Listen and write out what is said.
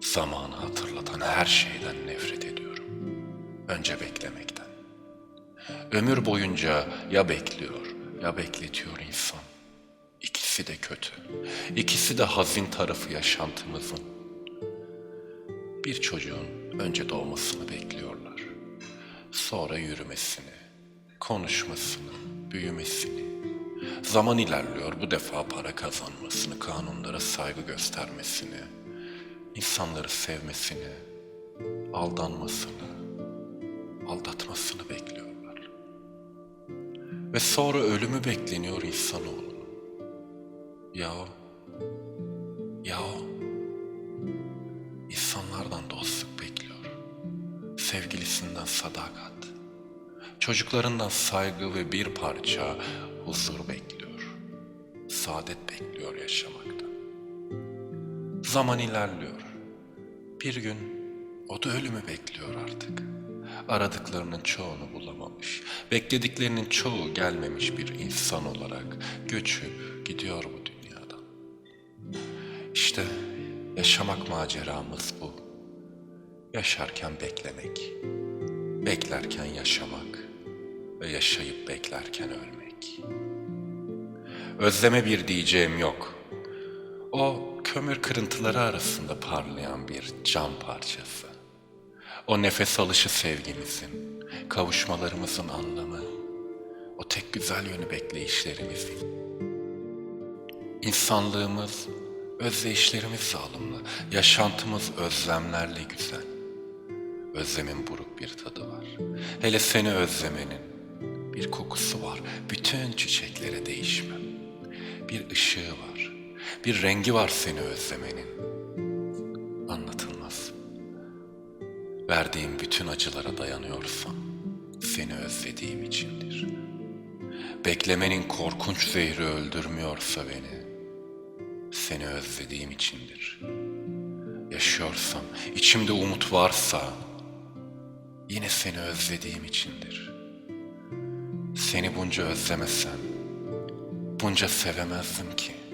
Zamanı hatırlatan her şeyden nefret ediyorum. Önce beklemekten. Ömür boyunca ya bekliyor ya bekletiyor insan. İkisi de kötü. İkisi de hazin tarafı yaşantımızın. Bir çocuğun önce doğmasını bekliyorlar. Sonra yürümesini, konuşmasını, büyümesini. Zaman ilerliyor bu defa para kazanmasını, kanunlara saygı göstermesini, insanları sevmesini, aldanmasını, aldatmasını bekliyorlar. Ve sonra ölümü bekleniyor insanoğlunun. Ya o, ya o, insanlardan dostluk bekliyor. Sevgilisinden sadakat, çocuklarından saygı ve bir parça huzur bekliyor. Saadet bekliyor yaşamaktan. Zaman ilerliyor. Bir gün o da ölümü bekliyor artık. Aradıklarının çoğunu bulamamış, beklediklerinin çoğu gelmemiş bir insan olarak göçüp gidiyor bu dünyadan. İşte yaşamak maceramız bu. Yaşarken beklemek, beklerken yaşamak ve yaşayıp beklerken ölmek. Özleme bir diyeceğim yok. O kömür kırıntıları arasında parlayan bir cam parçası. O nefes alışı sevgimizin, kavuşmalarımızın anlamı. O tek güzel yönü bekleyişlerimizin. İnsanlığımız, özdeyişlerimiz zalimli, yaşantımız özlemlerle güzel. Özlemin buruk bir tadı var. Hele seni özlemenin bir kokusu var. Bütün çiçeklere değişmem. Bir ışığı var. Bir rengi var seni özlemenin. Anlatılmaz. Verdiğim bütün acılara dayanıyorsam seni özlediğim içindir. Beklemenin korkunç zehri öldürmüyorsa beni seni özlediğim içindir. Yaşıyorsam, içimde umut varsa yine seni özlediğim içindir. Seni bunca özlemesem bunca sevemezdim ki.